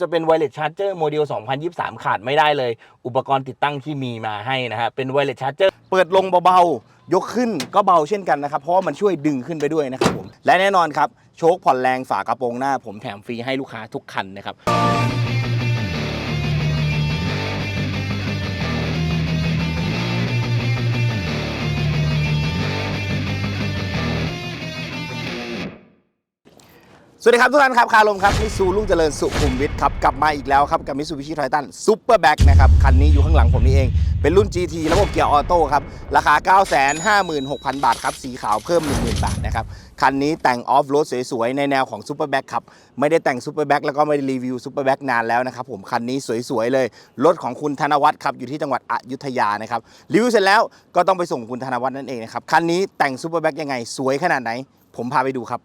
จะเป็น Wireless Charger โมเดล 2023 ขาดไม่ได้เลย อุปกรณ์ติดตั้งที่มีมาให้นะฮะ เป็น Wireless Charger เปิดลงเบาๆ ยกขึ้นก็เบาเช่นกันนะครับ เพราะมันช่วยดึงขึ้นไปด้วยนะครับผม และแน่นอนครับ โชคผ่อนแรงฝากระโปรงหน้า ผมแถมฟรีให้ลูกค้าทุกคันนะครับ สวัสดีครับทุกท่านครับคารมครับมิซูลุงเจริญสุขุมวิทครับกลับมาอีกแล้วครับกับมิซูบิชิไททันซูเปอร์แบ็กนะครับคันนี้อยู่ข้างหลังผมนี่เอง เป็นรุ่น GT ระบบเกียร์ออโต้ครับ ราคา 956,000 บาทครับ สีขาวเพิ่ม 10,000 บาทนะครับ คันนี้แต่งออฟโรดสวยๆ ในแนวของซูเปอร์แบ็กครับ ไม่ได้แต่งซูเปอร์แบ็กแล้วก็ไม่ได้รีวิวซูเปอร์แบ็กนานแล้วนะครับผมคันนี้สวยๆเลยรถของคุณธนวัฒน์ครับอยู่ที่จังหวัดอยุธยานะครับรีวิวเสร็จแล้วก็ต้องไปส่งคุณธนวัฒน์นั่นเองนะครับคันนี้แต่งซูเปอร์แบ็กยังไงสวยขนาดไหน ผมพาไปดูครับ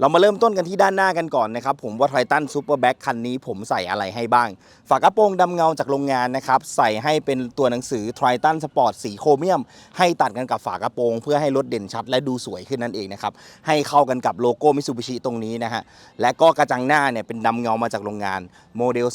เรามาเริ่มต้นกันที่ด้านหน้ากันก่อนนะครับผมว่าไททันซูเปอร์แบ็คคันนี้ผมใส่อะไรให้บ้าง ฝากระโปรงดำเงาจากโรงงานนะครับ ใส่ให้เป็นตัวหนังสือไททันสปอร์ตสีโครเมียม ให้ตัดกันกับฝากระโปรง เพื่อให้รถเด่นชัดและดูสวยขึ้นนั่นเองนะครับ ให้เข้ากันกับโลโก้มิซูบิชิตรงนี้นะฮะ และก็กระจังหน้าเนี่ยเป็นดำเงามาจากโรงงาน โมเดล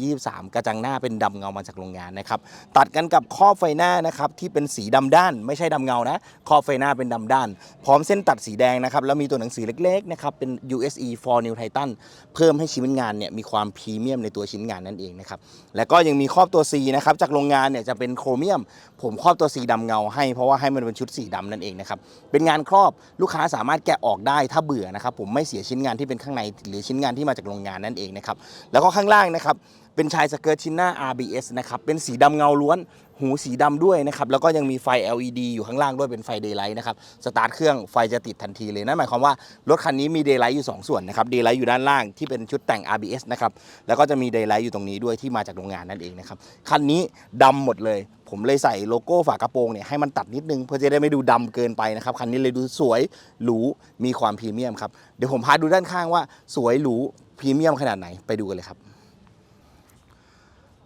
2023 กระจังหน้าเป็นดำเงามาจากโรงงานนะครับ ตัดกันกับครอบไฟหน้านะครับที่เป็นสีดำด้าน ไม่ใช่ดำเงานะครอบไฟหน้าเป็นดำด้าน พร้อมเส้นตัดสีแดงนะครับแล้วมีตัวหนังสือเล็กๆนะครับเป็น USE for New Titan เพิ่มให้ชิ้นงานเนี่ยมีความพรีเมียมในตัวชิ้นงานนั่นเองนะครับแล้วก็ยังมีครอบตัว C นะครับจากโรงงานเนี่ยจะเป็นโครเมียม ผมครอบตัวสีดำเงาให้เพราะว่าให้มันเป็นชุดสีดำนั่นเองนะครับเป็นงานครอบลูกค้าสามารถแกะออกได้ถ้าเบื่อนะครับผมไม่เสียชิ้นงานที่เป็นข้างในหรือชิ้นงานที่มาจากโรงงานนั่นเองนะครับแล้วก็ข้างล่างนะครับ เป็นชายสเกิร์ตชิ้นหน้า RBS นะครับ เป็นสีดำเงาล้วน หูสีดำด้วยนะครับ แล้วก็ยังมีไฟ LED อยู่ข้างล่างด้วยเป็นไฟ Daylight นะครับ สตาร์ทเครื่องไฟจะติดทันทีเลย นั่นหมายความว่า รถคันนี้มี Daylight อยู่ 2 ส่วนนะครับ Daylight อยู่ด้านล่างที่เป็นชุดแต่ง RBS นะครับ แล้วก็จะมี Daylight อยู่ตรงนี้ด้วยที่มาจากโรงงานนั่นเองนะครับ คันนี้ดำหมดเลย ผมเลยใส่โลโก้ฝากระโปรงเนี่ยให้มันตัดนิดนึงเพื่อจะได้ไม่ดูดำเกินไปนะครับ คันนี้เลยดูสวยหรู มีความพรีเมียมครับ เดี๋ยวผมพาดูด้านข้างว่าสวยหรูพรีเมียมขนาดไหนไปดูกันเลยครับ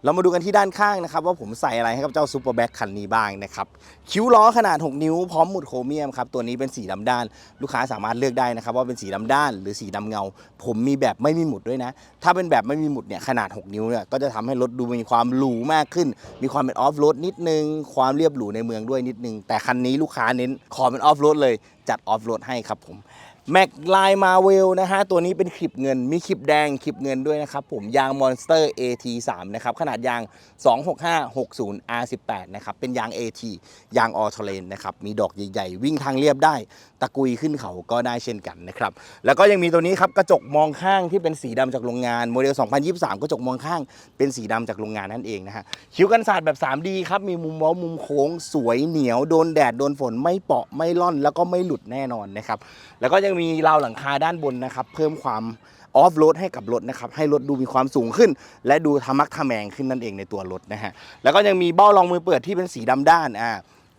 เรามาดูกันที่ด้านข้างนะครับ ว่าผมใส่อะไรให้กับเจ้าซูเปอร์แบ็คคันนี้บ้างนะครับ คิ้วล้อขนาด 6 นิ้วพร้อมหมุดโครเมียมครับ ตัวนี้เป็นสีดำด้าน ลูกค้าสามารถเลือกได้นะครับ ว่าเป็นสีดำด้าน หรือสีดำเงา ผมมีแบบไม่มีหมุดด้วยนะ ถ้าเป็นแบบไม่มีหมุดเนี่ยขนาด 6 นิ้วเนี่ยก็จะทำให้รถดูมีความหรูมากขึ้น มีความเป็นออฟโรดนิดนึง ความเรียบหรูในเมืองด้วยนิดนึง แต่คันนี้ลูกค้าเน้นขอเป็นออฟโรดเลย จัดออฟโรดให้ครับผมแม็กไลน์มาเวลนะฮะ ตัวนี้เป็นคลิปเงิน มีคลิปแดงคลิปเงินด้วยนะครับผม ยางมอนสเตอร์ AT3 นะครับ ขนาดยาง 26560 R18 นะครับ เป็นยาง AT ยางออทเลนนะครับ มีดอกใหญ่ ๆ วิ่งทางเรียบได้ ตะกุยขึ้นเขาก็ได้เช่นกันนะครับ แล้วก็ยังมีตัวนี้ครับกระจกมองข้างที่เป็นสีดำจากโรงงานโมเดล 2023 กระจกมองข้างเป็นสีดำจากโรงงานนั่นเองนะฮะคิ้วกันศาสตร์แบบ 3D ครับมีมุมเว้ามุมโค้ง สวยเหนียวโดนแดดโดนฝนไม่เปาะไม่ล่อน แล้วก็ไม่หลุดแน่นอนนะครับแล้วก็ยังมีราวหลังคาด้านบนนะครับเพิ่มความออฟโรดให้กับรถนะครับให้รถดูมีความสูงขึ้น และดูทะมักทะแมงขึ้นนั่นเองในตัวรถนะฮะแล้วก็ยังมีเบ้ารองมือเปิดที่เป็นสีดำด้านอ่า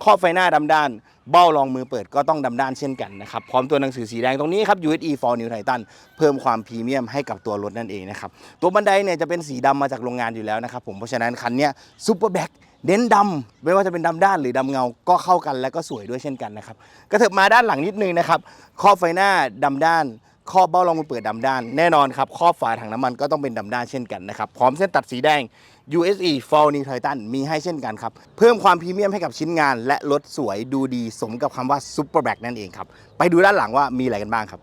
ครอบไฟหน้าดำด้าน เบ้ารองมือเปิดก็ต้องดำด้านเช่นกันนะครับ พร้อมตัวหนังสือสีแดงตรงนี้ครับ USE for New Titan เพิ่มความพรีเมียมให้กับตัวรถนั่นเองนะครับ ตัวบันไดเนี่ยจะเป็นสีดำมาจากโรงงานอยู่แล้วนะครับผมเพราะฉะนั้นคันนี้ซูเปอร์แบ็คเน้นดำไม่ว่าจะเป็นดำด้านหรือดำเงาก็เข้ากันและก็สวยด้วยเช่นกันนะครับกระเถิบมาด้านหลังนิดนึงนะครับครอบไฟหน้าดำด้าน ครอบเบ้ารองมือเปิดดำด้าน แน่นอนครับครอบฝาถังน้ำมันก็ต้องเป็นดำด้านเช่นกันนะครับ พร้อมเส้นตัดสีแดง USE for New Titan มีให้เช่นกันครับ เพิ่มความพรีเมียมให้กับชิ้นงาน และรถสวยดูดีสมกับคำว่า Super Black นั่นเองครับ ไปดูด้านหลังว่ามีอะไรกันบ้างครับ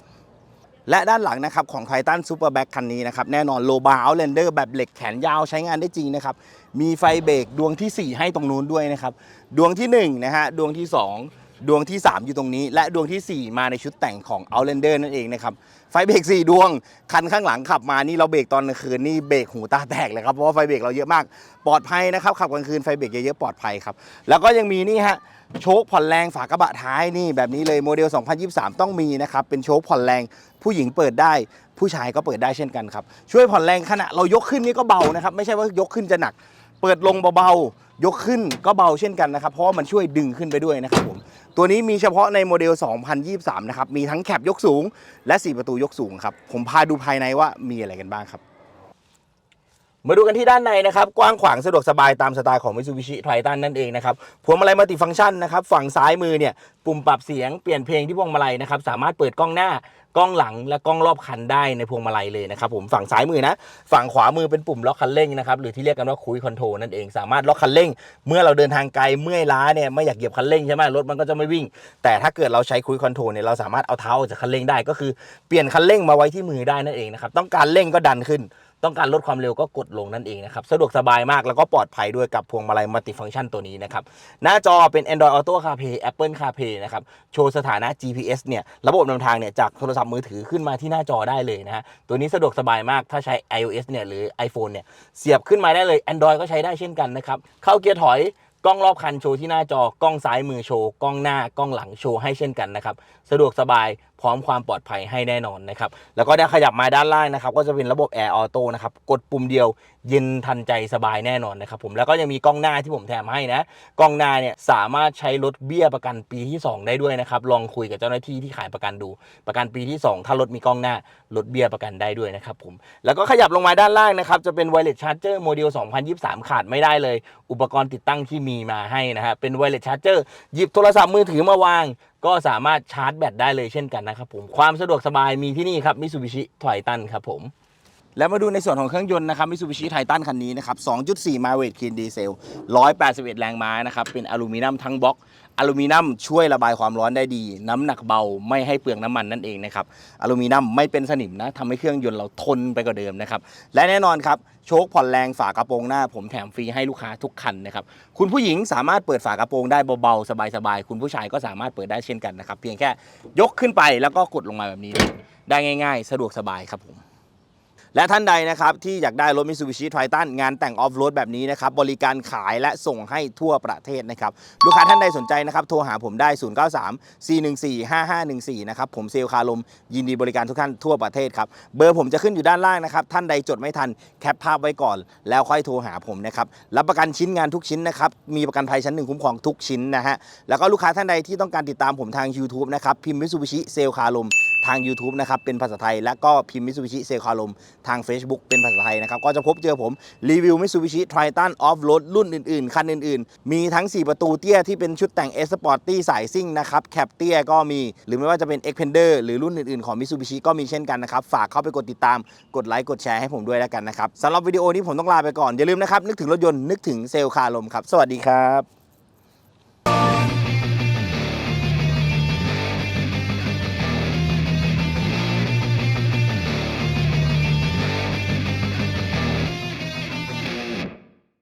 และด้านหลังนะครับของ Titan Super Black คันนี้นะครับแน่นอนโลบาร์ Outlander แบบเหล็กแขนยาวใช้งานได้จริงนะครับมีไฟเบรกดวงทีสี่4 ให้ตรงนู้นด้วยนะครับ ดวงทีหนึ่1นะฮะดวงที่ 2 ดวงที่ 3 อยู่ตรงนี้ และดวงทีสี่ 4 มาในชุดแต่งของ Outlander นั่นเองนะครับ ไฟเบรก4 ดวง คันข้างหลังขับมานี่เราเบรกตอนกลางคืนนี่เบรกหูตาแตกเลยครับ เพราะว่าไฟเบรกเราเยอะมาก ปลอดภัยนะครับ ขับกลางคืนไฟเบรกเยอะๆปลอดภัยครับ แล้วก็ยังมีนี่ฮะโชคผ่อนแรงฝากระบะท้ายนี่แบบนี้เลยโมเดล 2023 ต้องมีนะครับ เป็นโชคผ่อนแรงผู้หญิงเปิดได้ ผู้ชายก็เปิดได้เช่นกันครับช่วยผ่อนแรงขณะเรายกขึ้นนี่ก็เบานะครับไม่ใช่ว่ายกขึ้นจะหนัก เปิดลงเบาๆ ยกขึ้นก็เบาเช่นกันนะครับ เพราะว่ามันช่วยดึงขึ้นไปด้วยนะครับผม ตัวนี้มีเฉพาะในโมเดล 2023 นะครับ มีทั้งแคบยกสูง และ 4 ประตูยกสูงครับ ผมพาดูภายในว่ามีอะไรกันบ้างครับ มาดูกันที่ด้านในนะครับ กว้างขวางสะดวกสบายตามสไตล์ของ Mitsubishi Triton นั่นเองนะครับพวงมาลัยมัลติฟังก์ชันนะครับ ฝั่งซ้ายมือเนี่ย ปุ่มปรับเสียงเปลี่ยนเพลงที่พวงมาลัยนะครับ สามารถเปิดกล้องหน้ากล้องหลังและกล้องรอบคันได้ในพวงมาลัยเลยนะครับผมฝั่งซ้ายมือนะ ฝั่งขวามือเป็นปุ่มล็อกคันเร่งนะครับหรือที่เรียกกันว่าคุยคอนโทรลนั่นเองสามารถล็อกคันเร่ง เมื่อเราเดินทางไกลเมื่อยล้าเนี่ยไม่อยากเหยียบคันเร่งใช่ไหมรถมันก็จะไม่วิ่ง แต่ถ้าเกิดเราใช้คุยคอนโทรลเนี่ยเราสามารถเอาเท้าออกจากคันเร่งได้ก็คือเปลี่ยนคันเร่งมาไว้ที่มือได้นั่นเองนะครับต้องการเร่งก็ดันขึ้น ต้องการลดความเร็วก็กดลงนั่นเองนะครับ สะดวกสบายมากแล้วก็ปลอดภัยด้วยกับพวงมาลัยมัลติฟังก์ชันตัวนี้นะครับ หน้าจอเป็น Android Auto CarPlay Apple CarPlay นะครับ โชว์สถานะ GPS เนี่ย ระบบนำทางเนี่ย จากโทรศัพท์มือถือขึ้นมาที่หน้าจอได้เลยนะฮะ ตัวนี้สะดวกสบายมาก ถ้าใช้ iOS เนี่ยหรือ iPhone เนี่ย เสียบขึ้นมาได้เลย Android ก็ใช้ได้เช่นกันนะครับ เข้าเกียร์ถอย กล้องรอบคันโชว์ที่หน้าจอกล้องซ้ายมือโชว์กล้องหน้ากล้องหลังโชว์ให้เช่นกันนะครับสะดวกสบายพร้อมความปลอดภัยให้แน่นอนนะครับแล้วก็ได้ขยับมาด้านล่างนะครับก็จะเป็นระบบแอร์ออโต้นะครับกดปุ่มเดียว เย็นทันใจสบายแน่นอนนะครับผมแล้วก็ยังมีกล้องหน้าที่ผมแถมให้นะ กล้องหน้าเนี่ยสามารถใช้ลดเบี้ยประกันปีที่ 2 ได้ด้วยนะครับลองคุยกับเจ้าหน้าที่ที่ขายประกันดู ประกันปีที่ 2 ถ้ารถมีกล้องหน้าลดเบี้ยประกันได้ด้วยนะครับผมแล้วก็ขยับลงมาด้านล่างนะครับจะเป็น Wireless Charger โมเดล2023 ขาดไม่ได้เลย อุปกรณ์ติดตั้งที่มีมาให้นะฮะเป็น Wireless Charger หยิบโทรศัพท์มือถือมาวางก็สามารถชาร์จแบตได้เลยเช่นกันนะครับผม ความสะดวกสบายมีที่นี่ครับ Mitsubishi Triton ครับผม แล้วมาดูในส่วนของเครื่องยนต์นะครับ Mitsubishi Titan คันนี้นะครับ 2.4 มาเวทคีนดีเซล 181 แรงม้านะครับ เป็นอลูมิเนียมทั้งบล็อก อลูมิเนียมช่วยระบายความร้อนได้ดี น้ำหนักเบาไม่ให้เปลืองน้ำมันนั่นเองนะครับ อลูมิเนียมไม่เป็นสนิมนะทำให้เครื่องยนต์เราทนไปกว่าเดิมนะครับ และแน่นอนครับ โชคผ่อนแรงฝากระโปรงหน้า ผมแถมฟรีให้ลูกค้าทุกคันนะครับ คุณผู้หญิงสามารถเปิดฝากระโปรงได้เบาๆสบายๆ คุณผู้ชายก็สามารถเปิดได้เช่นกันนะครับ เพียงแค่ยกขึ้นไปแล้วก็กดลงมาแบบนี้ ได้ง่าย ๆ สะดวกสบายครับผม และท่านใดนะครับที่อยากได้รถ Mitsubishi Triton งานแต่งออฟโรดแบบนี้นะครับบริการขายและส่งให้ทั่วประเทศนะครับลูกค้าท่านใดสนใจนะครับโทรหาผมได้ 093 414 5514 นะครับผมเซลคาลมยินดีบริการทุกท่านทั่วประเทศครับเบอร์ผมจะขึ้นอยู่ด้านล่างนะครับท่านใดจดไม่ทันแคปภาพไว้ก่อน แล้วค่อยโทรหาผมนะครับรับประกันชิ้นงานทุกชิ้นนะครับมีประกันภัยชั้นหนึ่งคุ้มครองทุกชิ้นนะฮะแล้วก็ลูกค้าท่านใดที่ต้องการติดตามผมทาง YouTube นะครับพิมพ์ Mitsubishi เซลลคาลม ทาง YouTube นะครับเป็นภาษาไทย และก็พิมพ์ Mitsubishi เซคาลมทาง Facebook เป็นภาษาไทยนะครับก็จะพบเจอผมรีวิว Mitsubishi Triton Off Road รุ่นอื่นๆ คันอื่นๆ มีทั้ง 4 ประตูเตี้ยที่เป็นชุดแต่ง S Sporty สายซิ่งนะครับแคปเตี้ยก็มี หรือไม่ว่าจะเป็น Xpander หรือรุ่นอื่นๆ ของ Mitsubishi ก็มีเช่นกันนะครับ ฝากเข้าไปกดติดตามกดไลค์กดแชร์ให้ผมด้วยแล้วกันนะครับสำหรับวิดีโอนี้ผมต้องลาไปก่อนอย่าลืมนะครับนึกถึงรถยนต์นึกถึงเซลคาลมครับสวัสดีครับ